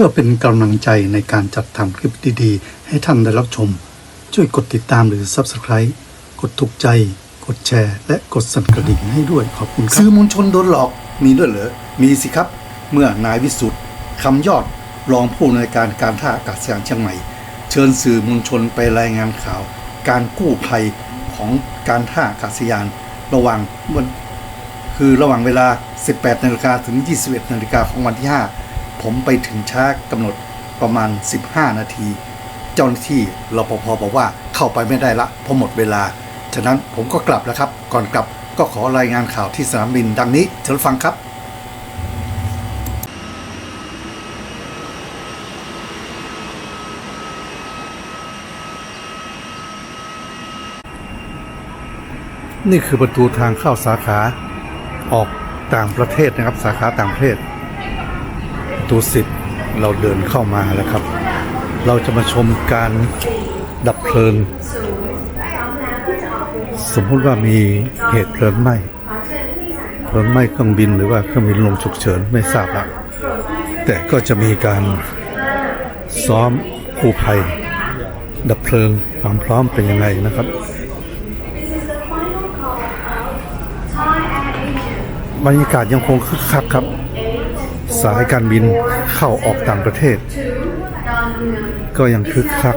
พื่อเป็นกำลังใจในการจัดทำคลิปดีๆ ให้ท่านได้รับชม ช่วยกดติดตามหรือ Subscribe กดถูกใจ กดแชร์ และกดสั่นกระดิ่งให้ด้วยขอบคุณครับ สื่อมวลชนโดนหลอกมีด้วยเหรอ มีสิครับ เมื่อนายวิสุทธ์คำยอดรองผู้อำนวยการการท่าอากาศยานเชียงใหม่ เชิญสื่อมวลชนไปรายงานข่าว การกู้ภัยของการท่าอากาศยาน ระหว่างวันคือระหว่างเวลา 18นาฬิกาถึง 21นาฬิกาของวันที่ 5 ผมไปถึงช้ากำหนดประมาณ 15 นาที เจ้าหน้าที่รปภบอกว่าเข้าไปไม่ได้ละเพราะหมดเวลา ฉะนั้นผมก็กลับแล้วครับ ก่อนกลับก็ขอรายงานข่าวที่สนามบินดังนี้เชิญฟังครับนี่คือประตูทางเข้าสาขาออกต่างประเทศนะครับ สาขาต่างประเทศ ตูสิบเราเดินเข้ามาแล้วครับ เราจะมาชมการดับเพลิง สมมุติว่ามีเหตุเพลิงไหม้เพลิงไหม้เครื่องบินหรือว่าเครื่องบินลงฉุกเฉินไม่ทราบละแต่ก็จะมีการซ้อมกู้ภัย ดับเพลิงความพร้อมเป็นยังไงนะครับ บรรยากาศยังคงคึกคักครับ สายการบินเข้าออกต่างประเทศ ก็ยังคึกคัก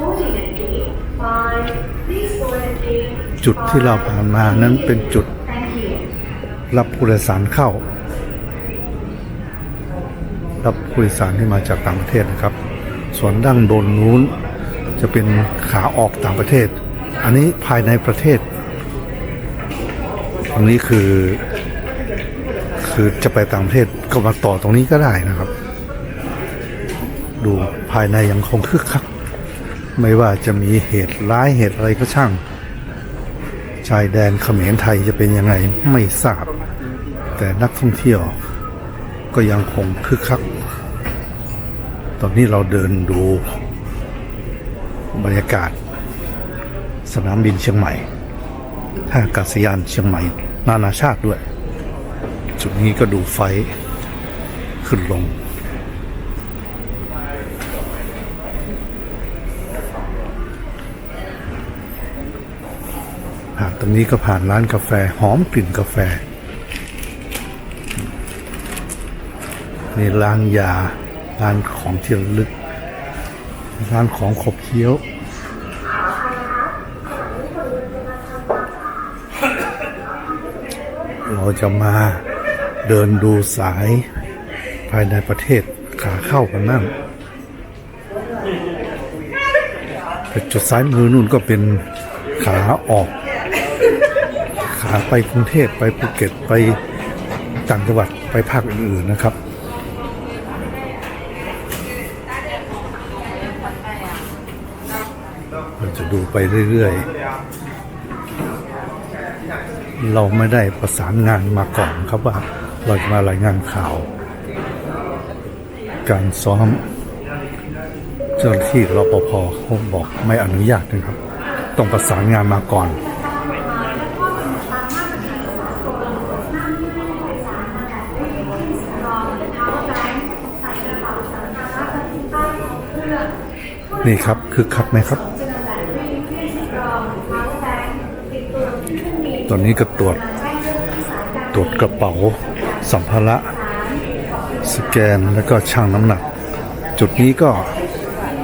จุดที่เราผ่านมานั้นเป็นจุดรับผู้โดยสารเข้า รับผู้โดยสารที่มาจากต่างประเทศนะครับ ส่วนดั้งโดนนู้นจะเป็นขาออกต่างประเทศ อันนี้ภายในประเทศ อันนี้คือ คือจะไปต่างประเทศก็มาต่อตรงนี้ก็ได้นะครับ ดูภายในยังคงคึกคักไม่ว่าจะมีเหตุร้ายเหตุอะไรก็ช่าง ชายแดนเขมรไทยจะเป็นยังไงไม่ทราบ แต่นักท่องเที่ยวก็ยังคงคึกคัก ตอนนี้เราเดินดูบรรยากาศ สนามบินเชียงใหม่ท่าอากาศยานเชียงใหม่ นานาชาติด้วย จุดนี้ก็ดูไฟขึ้นลง ผ่านตรงนี้ก็ผ่านร้านกาแฟหอมกลิ่นกาแฟ นี่ร้านยา ร้านของที่ระลึก ร้านของขบเคี้ยวเราจะมา เดินดูสายภายในประเทศขาเข้ากันนั่งแต่จุดซ้ายมือนู่นก็เป็นขาออก ขาไปกรุงเทพไปภูเก็ตไปต่างจังหวัดไปภาคอื่นๆนะครับเราจะดูไปเรื่อยๆ เราไม่ได้ประสานงานมาก่อนครับว่า เราจะมารายงานข่าว การซ้อมเจ้าหน้าที่รปภเขาบอกไม่อนุญาตนะครับ ต้องประสานงานมาก่อน นี่ครับคือคักไหมครับ ตอนนี้ก็ตรวจตรวจกระเป๋า สัมภาระสแกนแล้วก็ชั่งน้ำหนัก จุดนี้ก็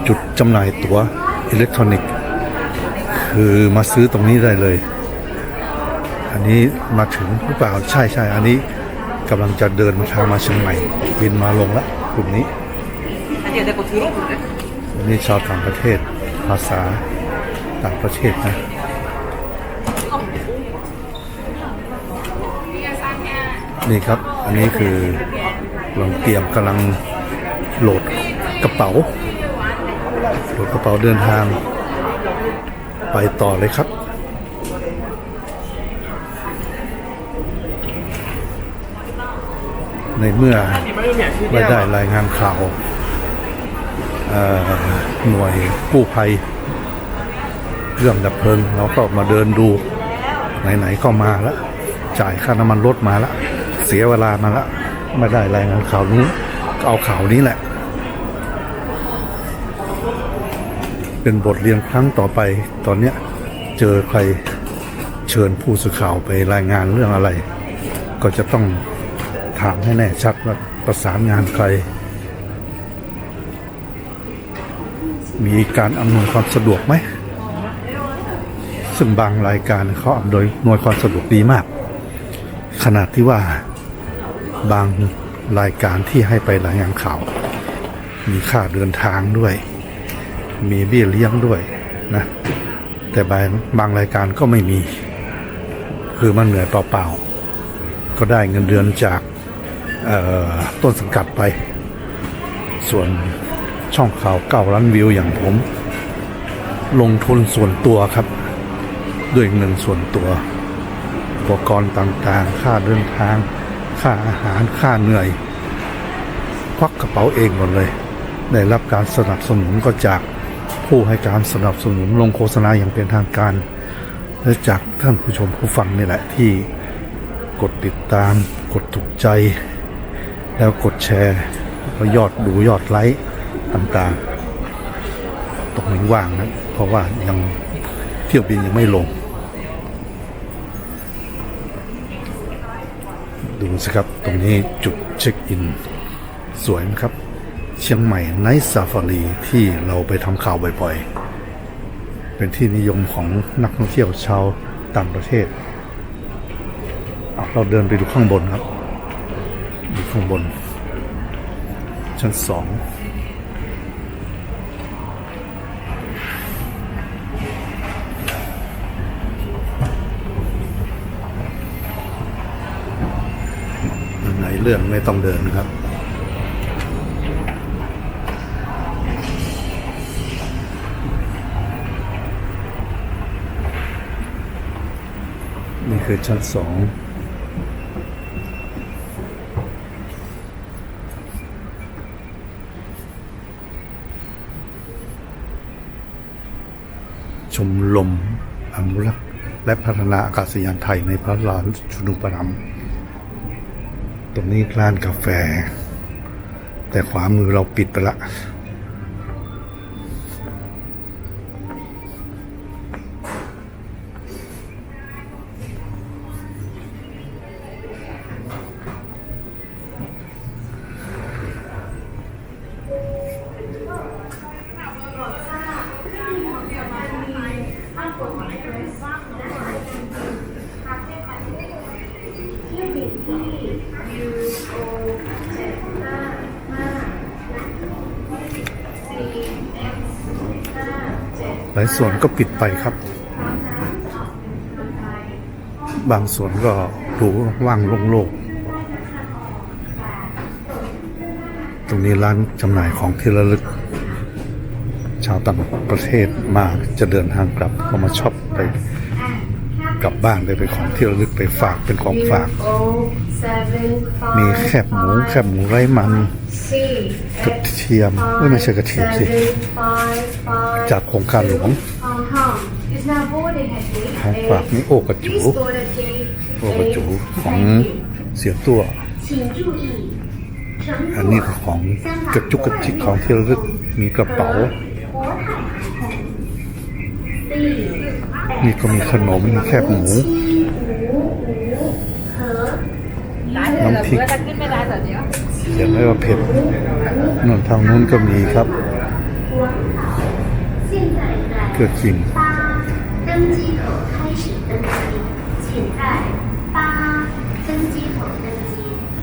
จุดจำหน่ายตั๋วอิเล็กทรอนิกส์ คือมาซื้อตรงนี้ได้เลย อันนี้มาถึงหรือเปล่าใช่ใช่อันนี้กำลังจะเดินมาทางมาเชียงใหม่บินมาลงละกลุ่มนี้นี่ชาวต่างประเทศภาษาต่างประเทศนะ นี่ครับ อันนี้คือกำลังเตรียมกำลังโหลดกระเป๋าโหลดกระเป๋าเดินทาง ไปต่อเลยครับในเมื่อไม่ได้รายงานข่าวหน่วยกู้ภัยเรื่องดับเพลิงเราก็มาเดินดู ไหน ๆ ก็มาแล้ว จ่ายค่าน้ำมันรถมาแล้ว เสียเวลามาล้วไม่ได้รายงานข่าวนู้นเอาข่าวนี้แหละ เป็นบทเรียนครั้งต่อไป ตอนเนี้ยเจอใครเชิญผู้สื่อข่าวไปรายงานเรื่องอะไร ก็จะต้องถามให้แน่ชัดว่าประสานงานใคร มีการอำนวยความสะดวกไหม ซึ่งบางรายการเขาอำนวยความสะดวกดีมาก ขนาดที่ว่า บางรายการที่ให้ไปรายงานข่าว มีค่าเดินทางด้วย มีเบี้ยเลี้ยงด้วยนะ แต่บางบางรายการก็ไม่มี คือมันเหนื่อยเปล่าๆ ก็ได้เงินเดือนจากต้นสังกัดไป ส่วนช่องข่าวเก้าล้านวิวอย่างผม ลงทุนส่วนตัวครับ ด้วยเงินส่วนตัว อุปกรณ์ต่างๆ ค่าเดินทาง ค่าอาหารค่าเหนื่อย ควักกระเป๋าเองหมดเลย ได้รับการสนับสนุนก็จากผู้ให้การสนับสนุนลงโฆษณาอย่างเป็นทางการ และจากท่านผู้ชมผู้ฟังนี่แหละที่กดติดตาม กดถูกใจ แล้วกดแชร์แล้วยอดดูยอดไลค์ต่างๆ ตรงนี้ว่างนะ เพราะว่ายังเที่ยวบินยังไม่ลง ดูสิครับ ตรงนี้จุดเช็คอิน สวยนะครับ เชียงใหม่ไนท์ซาฟารีที่เราไปทำข่าวบ่อยๆ เป็นที่นิยมของนักท่องเที่ยวชาวต่างประเทศ เราเดินไปดูข้างบนครับดูข้างบน ชั้นสอง เลื่อนไม่ต้องเดินครับนี่คือชั้นสองชมรมอนุรักษ์และพัฒนาอากาศยานไทยในพระราชูนุปถัมภ์ ตรงนี้ร้านกาแฟ แต่ขวามือเราปิดไปละายส่วนก็ปิดไปครับ บางส่วนก็ดูว่างโล่งๆตรงนี้ร้านจำหน่ายของที่ระลึก ชาวต่างประเทศมาจะเดินทางกลับก็มาช็อปไปกลับบ้านไปเป็นของที่ระลึกไปฝากเป็นของฝาก มีแคบหมูแคบหมูไร้มันก ระเทียมเอ้ยไม่ใช่กระเทียมสิ จากโครงการหลวงของฝากนี่โอกระจูโอกระจูของเสียตัว อันนี้ก็ของกระจุกกระจิกของที่ระลึกมีกระเป๋า นี่ก็มีขนมมีแคบหมูน้ำพริก เขียนไว้ว่าเผ็ดนนทางนู้นก็มีครับเกือบกิง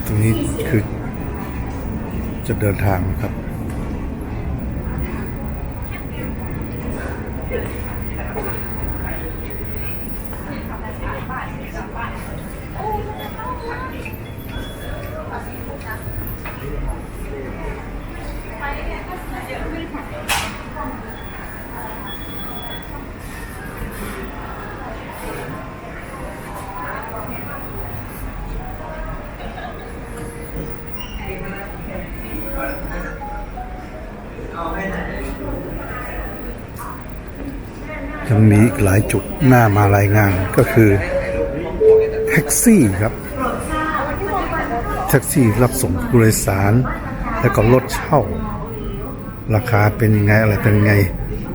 ตรงนี้คือจะเดินทางครับ ยังมีอีกหลายจุดหน้ามารายงานก็คือแท็กซี่ครับแท็กซี่รับส่งผู้โดยสาร แล้วก็รถเช่า ราคาเป็นยังไงอะไรเป็นยังไง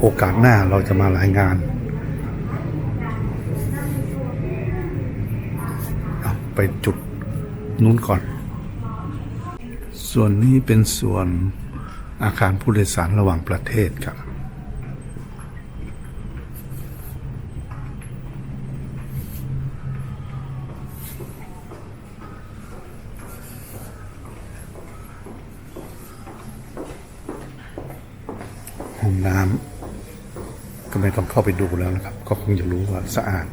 โอกาสหน้าเราจะมารายงาน ไปจุดนู้นก่อน ส่วนนี้เป็นส่วนอาคารผู้โดยสารระหว่างประเทศครับ ห้องน้ำก็ไม่ต้องเข้าไปดูแล้วนะครับ ก็คงจะรู้ว่าสะอาด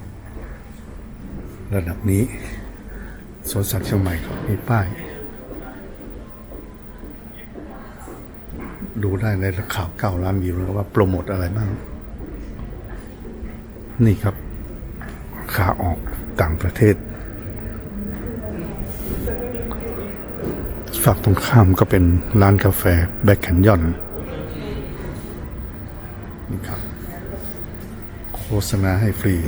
ระดับนี้สวนสัตว์เชียงใหม่ครับมีป้าย ดูได้ในข่าวเก้าล้านวิวแล้วว่าโปรโมทอะไรบ้าง นี่ครับขาออกต่างประเทศฝั่งตรงข้ามก็เป็นร้านกาแฟแบ็คแคนยอน นี่ครับ โฆษณาให้ฟรี ก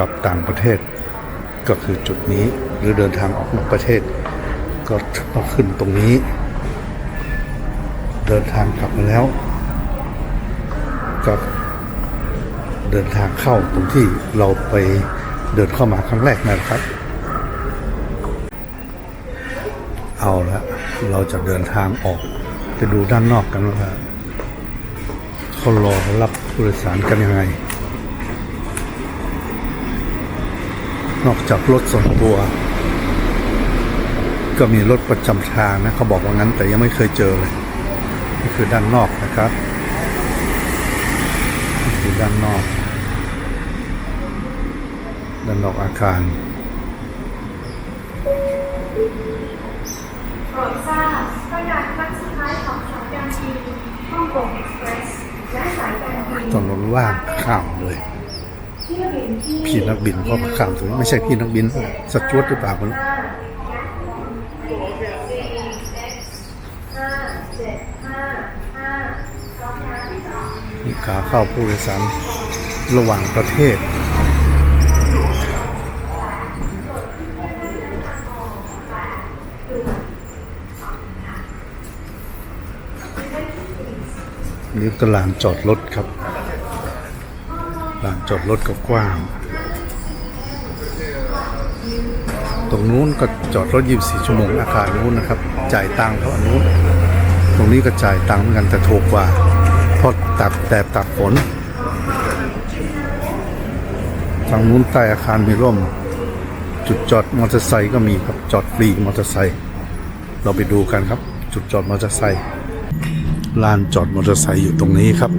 ลับต่างประเทศก็คือจุดนี้หรือเดินทางออกนอกประเทศ ก็ต้องขึ้นตรงนี้ ดินทางกลับมาแล้วก็เดินทางเข้าตรงที่เราไปเดินเข้ามาครั้งแรกนะครับ เอาละเราจะเดินทางออกไปดูด้านนอกกันว่าเขารอรับผู้โดยสารกันยังไง นอกจากรถส่วนตัว ก็มีรถประจำทางนะเขาบอกว่างั้นแต่ยังไม่เคยเจอเลย นี่คือด้านนอกนะครับนี่คือด้านนอก ด้านนอกอาคารโปรดทราบประกาศครั้งสุดท้ายของสายการบินฮ่องกงเอ็กซ์เพรสและสายการบินถนนว่างข้ามเลยเที่ยวบินที่พี่นักบินก็มาข้ามตรงนี้ไม่ใช่พี่นักบินสจวตหรือเปล่าไม่รู้ ห้าห้าเจ็ดห้าห้าสองห้าสอง มี ขาเข้าผู้โดยสารระหว่างประเทศ นี่ก็ลานจอดรถครับ ลานจอดรถก็กว้าง ตรงนู้นก็จอดรถ 24 ชั่วโมงอาคารนู้นนะครับ จ่ายตังค์เขาอันนู้น ตรงนี้ก็จ่ายตังค์เหมือนกันแต่ถูกกว่า เพราะตักแต่ตักฝนทางนู้นใต้อาคารมีร่ม จุดจอดมอเตอร์ไซค์ก็มีครับจอดฟรีมอเตอร์ไซค์เราไปดูกันครับ จุดจอดมอเตอร์ไซค์ลานจอดมอเตอร์ไซค์อยู่ตรงนี้ครับ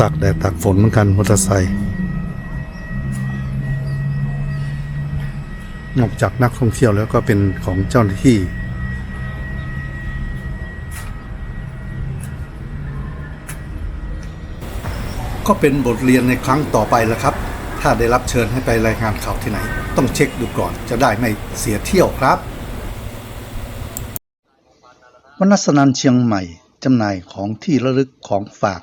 ตากแดดตากฝนเหมือนกันมอเตอร์ไซค์นอกจากนักท่องเที่ยวแล้วก็เป็นของเจ้าหน้าที่ ก็เป็นบทเรียนในครั้งต่อไปแล้วครับ ถ้าได้รับเชิญให้ไปรายงานข่าวที่ไหน ต้องเช็คดูก่อนจะได้ไม่เสียเที่ยวครับวนัสนันเชียงใหม่จำหน่ายของที่ระลึกของฝาก